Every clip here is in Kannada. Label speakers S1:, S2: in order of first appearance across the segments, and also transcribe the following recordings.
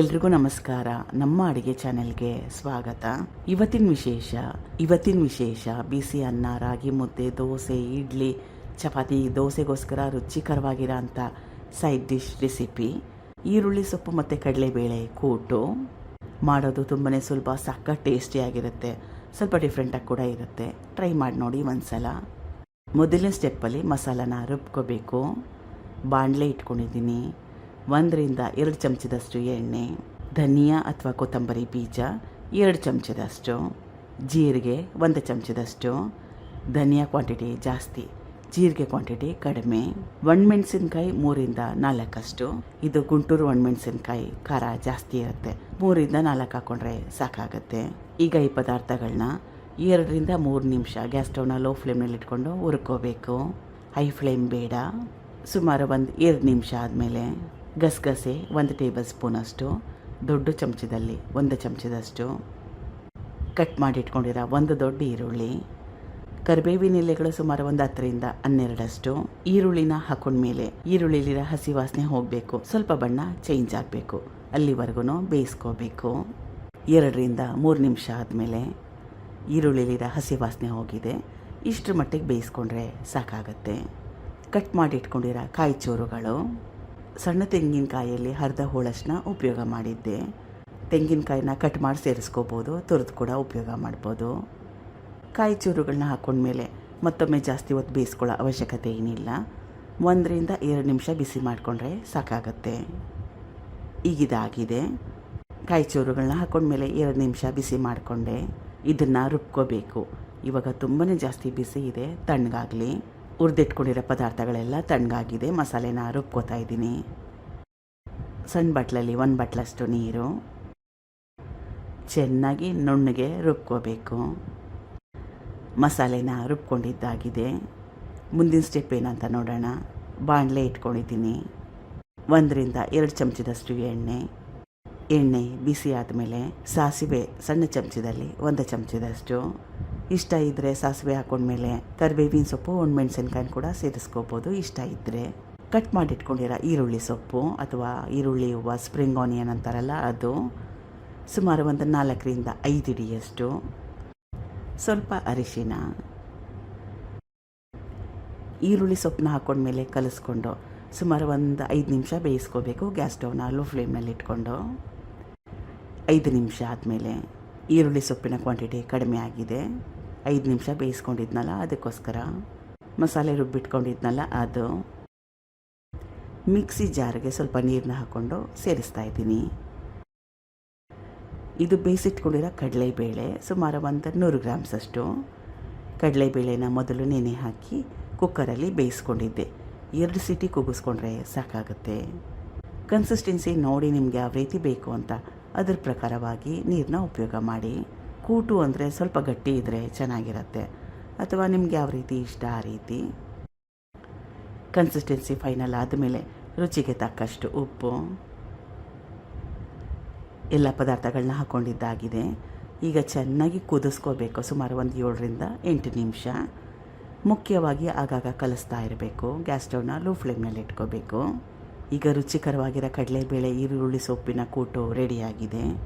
S1: ಎಲ್ರಿಗೂ ನಮಸ್ಕಾರ. ನಮ್ಮ ಅಡುಗೆ ಚಾನೆಲ್ಗೆ ಸ್ವಾಗತ. ಇವತ್ತಿನ ವಿಶೇಷ ಇವತ್ತಿನ ವಿಶೇಷ, ಬಿಸಿ ಅನ್ನ, ರಾಗಿ ಮುದ್ದೆ, ದೋಸೆ, ಇಡ್ಲಿ, ಚಪಾತಿ, ದೋಸೆಗೋಸ್ಕರ ರುಚಿಕರವಾಗಿರೋ ಅಂಥ ಸೈಡ್ ಡಿಶ್ ರೆಸಿಪಿ. ಈರುಳ್ಳಿ ಸೊಪ್ಪು ಮತ್ತು ಕಡಲೆಬೇಳೆ ಕೂಟು. ಮಾಡೋದು ತುಂಬಾ ಸುಲಭ ಸಕ್ಕ ಟೇಸ್ಟಿಯಾಗಿರುತ್ತೆ ಸ್ವಲ್ಪ ಡಿಫ್ರೆಂಟಾಗಿ ಕೂಡ ಇರುತ್ತೆ. ಟ್ರೈ ಮಾಡಿ ನೋಡಿ ಒಂದ್ಸಲ. ಮೊದಲನೇ ಸ್ಟೆಪ್ಪಲ್ಲಿ ಮಸಾಲಾನ ರುಬ್ಕೋಬೇಕು. ಬಾಣಲೆ ಇಟ್ಕೊಂಡಿದ್ದೀನಿ. ಒಂದರಿಂದ ಎರಡು ಚಮಚದಷ್ಟು ಎಣ್ಣೆ, ಧನಿಯಾ ಅಥವಾ ಕೊತ್ತಂಬರಿ ಬೀಜ, ಎರಡು ಚಮಚದಷ್ಟು, ಜೀರಿಗೆ ಒಂದು ಚಮಚದಷ್ಟು, ಧನಿಯಾ ಕ್ವಾಂಟಿಟಿ ಜಾಸ್ತಿ, ಜೀರಿಗೆ ಕ್ವಾಂಟಿಟಿ ಕಡಿಮೆ, ಒಣಮೆಣಸಿನ್ಕಾಯಿ ಮೂರಿಂದ ನಾಲ್ಕಷ್ಟು, ಇದು ಗುಂಟೂರು ಒಣಮೆಣಸಿನ್ಕಾಯಿ ಖಾರ ಜಾಸ್ತಿ ಇರುತ್ತೆ, ಮೂರಿಂದ ನಾಲ್ಕು ಹಾಕ್ಕೊಂಡ್ರೆ ಸಾಕಾಗುತ್ತೆ. ಈಗ ಈ ಪದಾರ್ಥಗಳನ್ನ ಎರಡರಿಂದ ಮೂರು ನಿಮಿಷ ಗ್ಯಾಸ್ ಸ್ಟವ್ನ ಲೋ ಫ್ಲೇಮ್ನಲ್ಲಿ ಇಟ್ಕೊಂಡು ಹುರ್ಕೋಬೇಕು. ಹೈ ಫ್ಲೇಮ್ ಬೇಡ. ಸುಮಾರು ಒಂದು ಎರಡು ನಿಮಿಷ ಆದಮೇಲೆ ಗಸಗಸೆ, ಒಂದು ಟೇಬಲ್ ಸ್ಪೂನಷ್ಟು ದೊಡ್ಡ ಚಮಚದಲ್ಲಿ ಒಂದು ಚಮಚದಷ್ಟು. ಕಟ್ ಮಾಡಿ ಇಟ್ಕೊಂಡಿರೋ ಒಂದು ದೊಡ್ಡ ಈರುಳ್ಳಿ. ಕರಿಬೇವಿನ ಎಲೆಗಳು ಸುಮಾರು ಒಂದು ಹತ್ತರಿಂದ ಹನ್ನೆರಡಷ್ಟು. ಈರುಳ್ಳಿನ ಹಾಕೊಂಡ್ಮೇಲೆ ಈರುಳ್ಳಿಲಿರೋ ಹಸಿ ವಾಸನೆ ಹೋಗಬೇಕು. ಸ್ವಲ್ಪ ಬಣ್ಣ ಚೇಂಜ್ ಆಗಬೇಕು. ಅಲ್ಲಿವರೆಗೂ ಬೇಯಿಸ್ಕೋಬೇಕು. ಎರಡರಿಂದ ಮೂರು ನಿಮಿಷ ಆದಮೇಲೆ ಈರುಳ್ಳಿಲಿರೋ ಹಸಿ ವಾಸನೆ ಹೋಗಿದೆ. ಇಷ್ಟರ ಮಟ್ಟಿಗೆ ಬೇಯಿಸ್ಕೊಂಡ್ರೆ ಸಾಕಾಗತ್ತೆ. ಕಟ್ ಮಾಡಿ ಇಟ್ಕೊಂಡಿರೋ ಕಾಯಿ ಚೂರುಗಳು ಸಣ್ಣ ತೆಂಗಿನಕಾಯಿಯಲ್ಲಿ ಅರ್ಧ ಹೋಳಷ್ಟನ್ನ ಉಪಯೋಗ ಮಾಡಿದ್ದೆ. ತೆಂಗಿನಕಾಯಿನ ಕಟ್ ಮಾಡಿ ಸೇರಿಸ್ಕೋಬೋದು, ತುರಿದು ಕೂಡ ಉಪಯೋಗ ಮಾಡ್ಬೋದು. ಕಾಯಿ ಚೂರುಗಳನ್ನ ಹಾಕ್ಕೊಂಡ್ಮೇಲೆ ಮತ್ತೊಮ್ಮೆ ಜಾಸ್ತಿ ಹೊತ್ತು ಬೇಯಿಸ್ಕೊಳ್ಳೋ ಅವಶ್ಯಕತೆ ಏನಿಲ್ಲ. ಒಂದರಿಂದ ಎರಡು ನಿಮಿಷ ಬಿಸಿ ಮಾಡಿಕೊಂಡ್ರೆ ಸಾಕಾಗತ್ತೆ. ಈಗಿದಾಗಿದೆ. ಕಾಯಿ ಚೂರುಗಳನ್ನ ಹಾಕ್ಕೊಂಡ್ಮೇಲೆ ಎರಡು ನಿಮಿಷ ಬಿಸಿ ಮಾಡಿಕೊಂಡೆ. ಇದನ್ನು ರುಬ್ಕೋಬೇಕು. ಇವಾಗ ತುಂಬಾ ಜಾಸ್ತಿ ಬಿಸಿ ಇದೆ, ತಣ್ಣಗಾಗಲಿ. ಹುರಿದಿಟ್ಕೊಂಡಿರೋ ಪದಾರ್ಥಗಳೆಲ್ಲ ತಣ್ಣಗಾಗಿದೆ, ಮಸಾಲೆನ ರುಬ್ಕೋತಾ ಇದ್ದೀನಿ. ಸಣ್ಣ ಬಟ್ಲಲ್ಲಿ ಒಂದು ಬಟ್ಲಷ್ಟು ನೀರು. ಚೆನ್ನಾಗಿ ನುಣ್ಣಗೆ ರುಬ್ಕೋಬೇಕು. ಮಸಾಲೆನ ರುಬ್ಕೊಂಡಿದ್ದಾಗಿದೆ. ಮುಂದಿನ ಸ್ಟೆಪ್ ಏನಂತ ನೋಡೋಣ. ಬಾಣಲೆ ಇಟ್ಕೊಂಡಿದ್ದೀನಿ. ಒಂದರಿಂದ ಎರಡು ಚಮಚದಷ್ಟು ಎಣ್ಣೆ. ಎಣ್ಣೆ ಬಿಸಿ ಆದಮೇಲೆ ಸಾಸಿವೆ ಸಣ್ಣ ಚಮಚದಲ್ಲಿ ಒಂದು ಚಮಚದಷ್ಟು. ಇಷ್ಟ ಇದ್ದರೆ ಸಾಸಿವೆ ಹಾಕೊಂಡ್ಮೇಲೆ ಕರಿಬೇವಿನ ಸೊಪ್ಪು ಒಣಮೆಣ್ಸಿನ್ಕಾಯಿ ಕೂಡ ಸೇರಿಸ್ಕೋಬೋದು. ಇಷ್ಟ ಇದ್ದರೆ ಕಟ್ ಮಾಡಿಟ್ಕೊಂಡಿರೋ ಈರುಳ್ಳಿ ಸೊಪ್ಪು ಅಥವಾ ಈರುಳ್ಳಿ ಹೂವ ಸ್ಪ್ರಿಂಗ್ ಆನಿಯನ್ ಅಂತಾರಲ್ಲ ಅದು ಸುಮಾರು ಒಂದು ನಾಲ್ಕರಿಂದ ಐದು ಇಡಿಯಷ್ಟು ಸ್ವಲ್ಪ ಅರಿಶಿನ, ಈರುಳ್ಳಿ ಸೊಪ್ಪನ್ನ ಹಾಕೊಂಡ್ಮೇಲೆ ಕಲಿಸ್ಕೊಂಡು ಸುಮಾರು ಒಂದು ಐದು ನಿಮಿಷ ಬೇಯಿಸ್ಕೋಬೇಕು. ಗ್ಯಾಸ್ ಸ್ಟವ್ನ ಲೋ ಫ್ಲೇಮ್ನಲ್ಲಿ ಇಟ್ಕೊಂಡು ಐದು ನಿಮಿಷ ಆದಮೇಲೆ ಈರುಳ್ಳಿ ಸೊಪ್ಪಿನ ಕ್ವಾಂಟಿಟಿ ಕಡಿಮೆ ಆಗಿದೆ. ಐದು ನಿಮಿಷ ಬೇಯಿಸ್ಕೊಂಡಿದ್ನಲ್ಲ, ಅದಕ್ಕೋಸ್ಕರ. ಮಸಾಲೆ ರುಬ್ಬಿಟ್ಕೊಂಡಿದ್ನಲ್ಲ, ಅದು. ಮಿಕ್ಸಿ ಜಾರ್ಗೆ ಸ್ವಲ್ಪ ನೀರನ್ನ ಹಾಕ್ಕೊಂಡು ಸೇರಿಸ್ತಾ ಇದ್ದೀನಿ. ಇದು ಬೇಯಿಸಿಟ್ಕೊಂಡಿರೋ ಕಡಲೆಬೇಳೆ, ಸುಮಾರು ಒಂದು ನೂರು ಗ್ರಾಮ್ಸಷ್ಟು. ಕಡಲೆಬೇಳೆನ ಮೊದಲು ನೆನೆ ಹಾಕಿ ಕುಕ್ಕರಲ್ಲಿ ಬೇಯಿಸ್ಕೊಂಡಿದ್ದೆ. ಎರಡು ಸಿಟಿ ಕೂಗಿಸ್ಕೊಂಡ್ರೆ ಸಾಕಾಗುತ್ತೆ. ಕನ್ಸಿಸ್ಟೆನ್ಸಿ ನೋಡಿ ನಿಮಗೆ ಯಾವ ರೀತಿ ಬೇಕು ಅಂತ. ಅದ್ರ ಪ್ರಕಾರವಾಗಿ ನೀರನ್ನ ಉಪಯೋಗ ಮಾಡಿ. ಕೂಟು ಅಂದರೆ ಸ್ವಲ್ಪ ಗಟ್ಟಿ ಇದ್ದರೆ ಚೆನ್ನಾಗಿರುತ್ತೆ. ಅಥವಾ ನಿಮ್ಗೆ ಯಾವ ರೀತಿ ಇಷ್ಟ ಆ ರೀತಿ. ಕನ್ಸಿಸ್ಟೆನ್ಸಿ ಫೈನಲ್ ಆದಮೇಲೆ ರುಚಿಗೆ ತಕ್ಕಷ್ಟು ಉಪ್ಪು. ಎಲ್ಲ ಪದಾರ್ಥಗಳನ್ನ ಹಾಕ್ಕೊಂಡಿದ್ದಾಗಿದೆ ಈಗ ಚೆನ್ನಾಗಿ ಕುದಿಸ್ಕೋಬೇಕು. ಸುಮಾರು ಒಂದು ಏಳರಿಂದ ಎಂಟು ನಿಮಿಷ. ಮುಖ್ಯವಾಗಿ ಆಗಾಗ ಕಲಿಸ್ತಾ ಇರಬೇಕು. ಗ್ಯಾಸ್ ಸ್ಟವ್ನ ಲೋ ಫ್ಲೇಮ್ನಲ್ಲಿ ಇಟ್ಕೋಬೇಕು. ಈಗ ರುಚಿಕರವಾಗಿರೋ ಕಡಲೆಬೇಳೆ, ಈರುಳ್ಳಿ ಸೊಪ್ಪಿನ ಕೂಟು ರೆಡಿಯಾಗಿದೆ.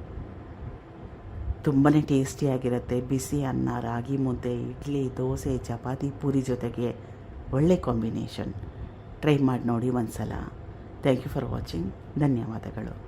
S1: ತುಂಬಾ ಟೇಸ್ಟಿಯಾಗಿರುತ್ತೆ. ಬಿಸಿ ಅನ್ನ, ರಾಗಿ ಮುದ್ದೆ, ಇಡ್ಲಿ, ದೋಸೆ, ಚಪಾತಿ, ಪೂರಿ ಜೊತೆಗೆ ಒಳ್ಳೆ ಕಾಂಬಿನೇಷನ್. ಟ್ರೈ ಮಾಡಿ ನೋಡಿ ಒಂದು ಸಲ ಥ್ಯಾಂಕ್ ಯು ಫಾರ್ ವಾಚಿಂಗ್. ಧನ್ಯವಾದಗಳು.